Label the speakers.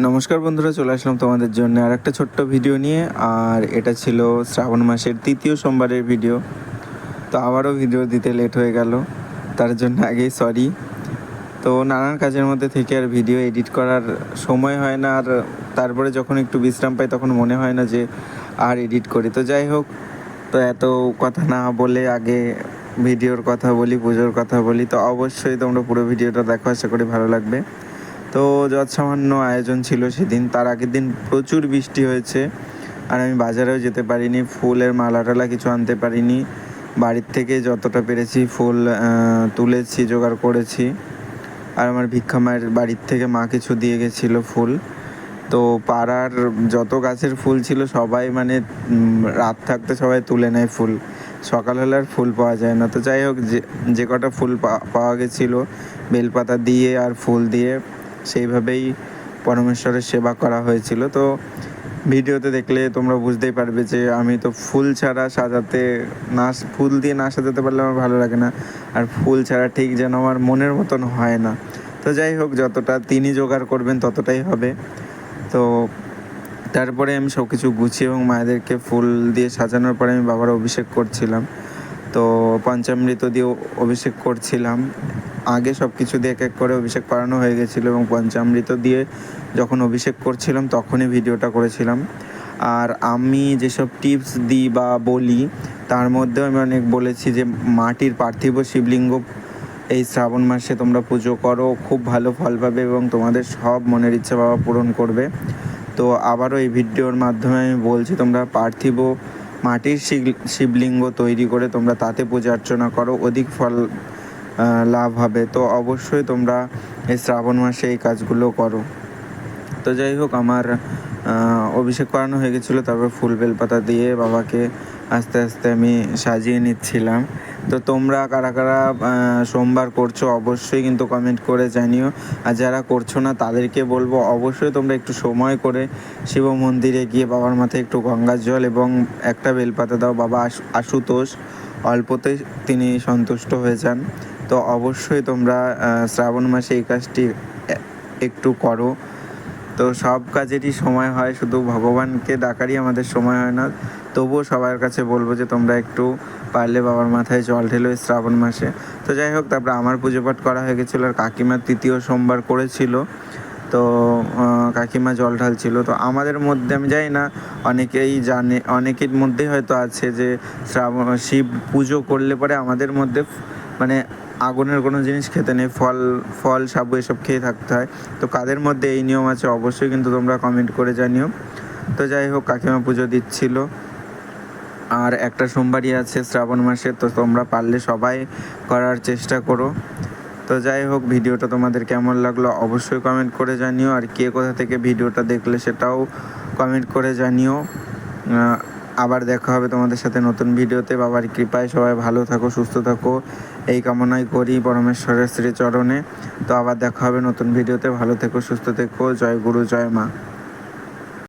Speaker 1: নমস্কার বন্ধুরা, চলে আসলাম তোমাদের জন্য আর একটা ছোট্ট ভিডিও নিয়ে, আর এটা ছিল শ্রাবণ মাসের তৃতীয় সোমবারের ভিডিও। তো আবারও ভিডিও দিতে লেট হয়ে গেল, তার জন্য আগেই সরি তো নানান কাজের মধ্যে থেকে আর ভিডিও এডিট করার সময় হয় না, আর তারপরে যখন একটু বিশ্রাম পাই তখন মনে হয় না যে আর এডিট করি। তো যাই হোক, তো এত কথা না বলে আগে ভিডিওর কথা বলি, পুজোর কথা বলি, তো অবশ্যই তোমরা পুরো ভিডিওটা দেখো, আশা করি ভালো লাগবে। তো যৎসামান্য আয়োজন ছিল সেদিন। তার আগের দিন প্রচুর বৃষ্টি হয়েছে আর আমি বাজারেও যেতে পারিনি। ফুলের মালা টালা কিছু আনতে পারিনি। বাড়ির থেকে যতটা পেরেছি ফুল তুলেছি, জোগাড় করেছি। আর আমার ভিক্ষা মায়ের বাড়ির থেকে মা কিছু দিয়ে গেছিল ফুল। তো পাড়ার যত গাছের ফুল ছিল সবাই মানে রাত থাকতে সবাই তুলে নেয় ফুল। সকাল হলে আর ফুল পাওয়া যায় না। তো যাই হোক, যে যে কটা ফুল পাওয়া গেছিল, বেলপাতা দিয়ে আর ফুল দিয়ে সেইভাবেই পরমেশ্বরের সেবা করা হয়েছিল। তো ভিডিওতে দেখলে তোমরা বুঝতেই পারবে যে আমি তো ফুল ছাড়া সাজাতে না, ফুল দিয়ে না সাজাতে পারলে আমার ভালো লাগে না। আর ফুল ছাড়া ঠিক যেন আমার মনের মতন হয় না। তো যাই হোক, যতটা তিনি জোগাড় করবেন ততটাই হবে। তো তারপরে আমি সব কিছু গুছিয়ে এবং মায়েদেরকে ফুল দিয়ে সাজানোর পরে আমি বাবার অভিষেক করছিলাম। তো পঞ্চামৃত দিয়ে অভিষেক করছিলাম। আগে সব কিছু দিয়ে এক এক করে অভিষেক করানো হয়ে গেছিল এবং পঞ্চামৃত দিয়ে যখন অভিষেক করছিলাম তখনই ভিডিওটা করেছিলাম। আর আমি যেসব টিপস দিই বা বলি, তার মধ্যেও আমি অনেক বলেছি যে মাটির পার্থিব শিবলিঙ্গ এই শ্রাবণ মাসে তোমরা পুজো করো, খুব ভালো ফল পাবে এবং তোমাদের সব মনের ইচ্ছা বাবা পূরণ করবে। তো আবারও এই ভিডিওর মাধ্যমে আমি বলছি, তোমরা পার্থিব মাটির শিব- শিবলিঙ্গ তৈরি করে তোমরা তাতে পূজা অর্চনা করো। অধিক ফল লাভ হবে। তো অবশ্যই তোমরা এই শ্রাবণ মাসে এই কাজগুলো করো। তো যাই হোক, আমার অভিষেক করানো হয়ে গেছিল, তারপর ফুল বেলপাতা দিয়ে বাবাকে আস্তে আস্তে আমি সাজিয়ে নিচ্ছিলাম। তো তোমরা কারা কারা সোমবার করছ অবশ্যই কিন্তু কমেন্ট করে জানিও। আর যারা করছ না, তাদেরকে বলব অবশ্যই তোমরা একটু সময় করে শিব মন্দিরে গিয়ে বাবার মাথায় একটু গঙ্গার জল এবং একটা বেলপাতা দাও। বাবা আশু- আশুতোষ, অল্পতেই তিনি সন্তুষ্ট হয়ে যান। তো অবশ্যই তোমরা শ্রাবণ মাসে এই কাজটি একটু করো। তো সব কাজেরই সময় হয়, শুধু ভগবানকে ডাকারই আমাদের সময় হয় না। তবুও সবার কাছে বলব যে তোমরা একটু পারলে বাবার মাথায় জল ঢেলো শ্রাবণ মাসে। তো যাই হোক, তারপরে আমার পুজো পাঠ করা হয়ে গেছিল আর কাকিমার তৃতীয় সোমবার করেছিল। তো কাকিমা জল ঢালছিল। তো আমাদের মধ্যে, আমি জানি না, অনেকেই জানে, অনেকের মধ্যেই হয়তো আছে যে শ্রাবণ, শিব পুজো করলে পরে আমাদের মধ্যে মানে আগুনের কোনো জিনিস খেতে নেই, ফল ফল, সাবু এসব খেয়ে থাকতে হয়। তো কাদের মধ্যে এই নিয়ম আছে অবশ্যই কিন্তু তোমরা কমেন্ট করে জানিও। তো যাই হোক, কাকিমা পুজো দিচ্ছিল। আর একটা সোমবারই আছে শ্রাবণ মাসে, তো তোমরা পারলে সবাই করার চেষ্টা করো। তো যাই হোক, ভিডিওটা তোমাদের কেমন লাগল অবশ্যই কমেন্ট করে জানিও। আর কে কোথা থেকে ভিডিওটা দেখলে সেটাও কমেন্ট করে জানিও। আবার দেখা হবে তোমাদের সাথে নতুন ভিডিওতে। বাবার কৃপায় সবাই ভালো থাকো, সুস্থ থাকো। এই কামনাই করি পরমেশ্বরের শ্রীচরণে। তো আবার দেখা হবে নতুন ভিডিওতে। ভালো থেকো, সুস্থ থেকো। জয় গুরু, জয় মা।